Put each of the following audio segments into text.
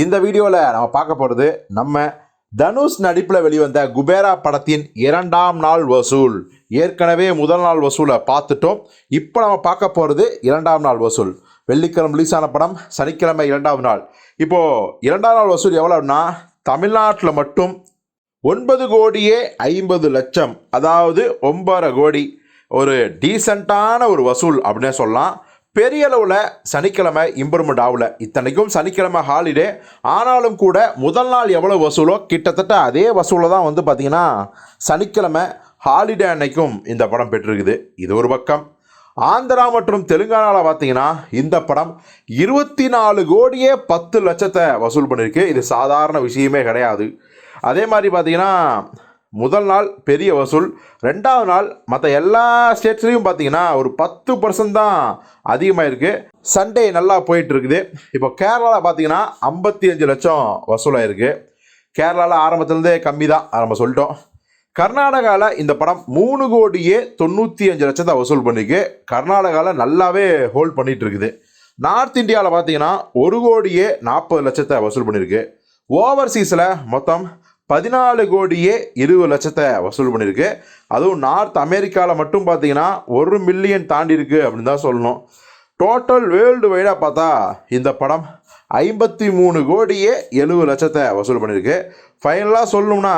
இந்த வீடியோவில் நம்ம பார்க்க போகிறது நம்ம தனுஷ் நடிப்பில் வெளிவந்த குபேரா படத்தின் இரண்டாம் நாள் வசூல். ஏற்கனவே முதல் நாள் வசூலை பார்த்துட்டோம். இப்போ நம்ம பார்க்க போகிறது இரண்டாம் நாள் வசூல். வெள்ளிக்கிழமை ரிலீஸ் ஆன படம் சனிக்கிழமை இரண்டாவது நாள். இப்போது இரண்டாம் நாள் வசூல் எவ்வளோன்னா தமிழ்நாட்டில் மட்டும் ஒன்பது கோடியே ஐம்பது லட்சம் அதாவது ஒன்பரை கோடி. ஒரு டீசெண்டான ஒரு வசூல் அப்படின்னே சொல்லலாம். பெரிய அளவில் சனிக்கிழமை இம்ப்ரூவ்மெண்ட் ஆகல. இத்தனைக்கும் சனிக்கிழமை ஹாலிடே ஆனாலும் கூட முதல் நாள் எவ்வளோ வசூலோ? கிட்டத்தட்ட அதே வசூலில் தான் வந்து பார்த்திங்கன்னா சனிக்கிழமை ஹாலிடே அன்னைக்கும் இந்த படம் பெற்றிருக்குது. இது ஒரு பக்கம். ஆந்திரா மற்றும் தெலுங்கானாவில் பார்த்தீங்கன்னா இந்த படம் இருபத்தி நாலு கோடியே பத்து லட்சத்தை வசூல் பண்ணியிருக்கு இது சாதாரண விஷயமே கிடையாது. அதே மாதிரி பார்த்தீங்கன்னா முதல் நாள் பெரிய வசூல். ரெண்டாவது நாள் மற்ற எல்லா ஸ்டேட்ஸ்லேயும் பார்த்தீங்கன்னா ஒரு பத்து பர்சன்ட் தான் அதிகமாக இருக்குது சண்டே நல்லா போயிட்டு இருக்குது இப்போ கேரளாவில் பார்த்தீங்கன்னா ஐம்பத்தி அஞ்சு லட்சம் வசூலாயிருக்கு. கேரளாவில் ஆரம்பத்துலேருந்தே கம்மி தான் நம்ம சொல்லிட்டோம். கர்நாடகாவில் இந்த படம் மூணு கோடியே தொண்ணூற்றி அஞ்சு லட்சத்தை வசூல் பண்ணிக்கு கர்நாடகாவில் நல்லாவே ஹோல்ட் பண்ணிகிட்டு இருக்குது நார்த் இந்தியாவில் பார்த்தீங்கன்னா ஒரு கோடியே நாற்பது லட்சத்தை வசூல் பண்ணியிருக்கு ஓவர்சீஸில் மொத்தம் பதினாலு கோடியே இருபது லட்சத்தை வசூல் பண்ணியிருக்கு. அதுவும் நார்த் அமெரிக்காவில் மட்டும் பார்த்தீங்கன்னா ஒரு மில்லியன் தாண்டி இருக்கு அப்படின்னு தான் சொல்லணும். டோட்டல் வேர்ல்டு வைடாக பார்த்தா இந்த படம் ஐம்பத்தி மூணு கோடியே எழுபது லட்சத்தை வசூல் பண்ணியிருக்கு. ஃபைனலாக சொல்லணும்னா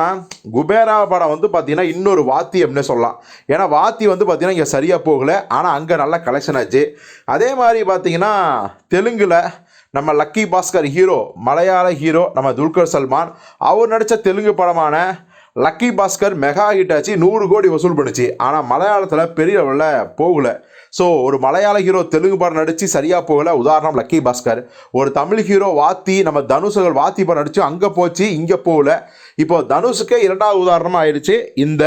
குபேரா படம் வந்து பார்த்தீங்கன்னா இன்னொரு வாத்தி அப்படின்னு சொல்லலாம். ஏன்னா வாத்தி வந்து பார்த்திங்கன்னா இங்கே சரியாக போகலை. ஆனால் அங்கே நல்ல கலெக்ஷன் ஆச்சு. அதே மாதிரி பார்த்திங்கன்னா தெலுங்கில் நம்ம lucky Bhaskar hero Malayalam hero நம்ம துல்கர் சல்மான் அவர் நடித்த தெலுங்கு படமான லக்கி பாஸ்கர் மெகா ஹிட் ஆச்சு நூறு கோடி வசூல் பண்ணுச்சு. ஆனால் மலையாளத்தில் பெரிய அளவில் போகல. ஸோ ஒரு மலையாள ஹீரோ தெலுங்கு படம் நடித்து சரியாக போகல. உதாரணம் லக்கி பாஸ்கர். ஒரு தமிழ் ஹீரோ வாத்தி நம்ம தனுஷர்கள் வாத்தி படம் நடித்து அங்கே போச்சு இங்கே போகல. இப்போ தனுஷுக்கே இரண்டாவது உதாரணமாக ஆயிடுச்சு இந்த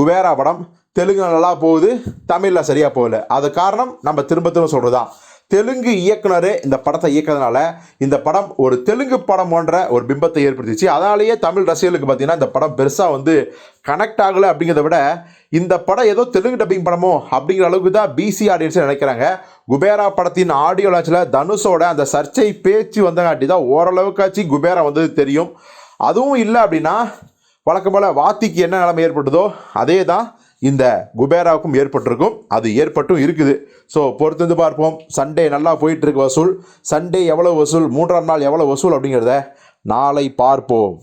குபேரா படம். தெலுங்கு நல்லா போகுது தமிழில் சரியாக போகல. அது காரணம் நம்ம திரும்ப திரும்ப சொல்கிறது தான் தெலுங்கு இயக்குனரே இந்த படத்தை இயக்கிறதுனால இந்த படம் ஒரு தெலுங்கு படம் போன்ற ஒரு பிம்பத்தை ஏற்படுத்திச்சு. அதனாலேயே தமிழ் ரசிகர்களுக்கு பார்த்தீங்கன்னா இந்த படம் பெருசாக வந்து கனெக்ட் ஆகலை அப்படிங்கிறத விட இந்த படம் ஏதோ தெலுங்கு டப்பிங் படமோ அப்படிங்கிற அளவுக்கு தான் பிசி ஆடியன்ஸ் நினைக்கிறாங்க. குபேரா படத்தின் ஆடியோ லான்ச்சில் தனுஷோட அந்த சர்ச்சை பேச்சு வந்தங்காட்டி தான் ஓரளவுக்காச்சு குபேரா வந்தது தெரியும். அதுவும் இல்லை அப்படின்னா வழக்கம் போல் வாத்திக்கு என்ன நிலைமை ஏற்பட்டதோ அதே தான் இந்த குபேராவுக்கும் ஏற்பட்டிருக்கும். அது ஏற்பட்டும் இருக்குது. ஸோ பொறுத்து வந்து பார்ப்போம். சண்டே நல்லா போயிட்டு இருக்கு வசூல். சண்டே எவ்வளோ வசூல்? மூன்றாம் நாள் எவ்வளோ வசூல் அப்படிங்கிறத நாளை பார்ப்போம்.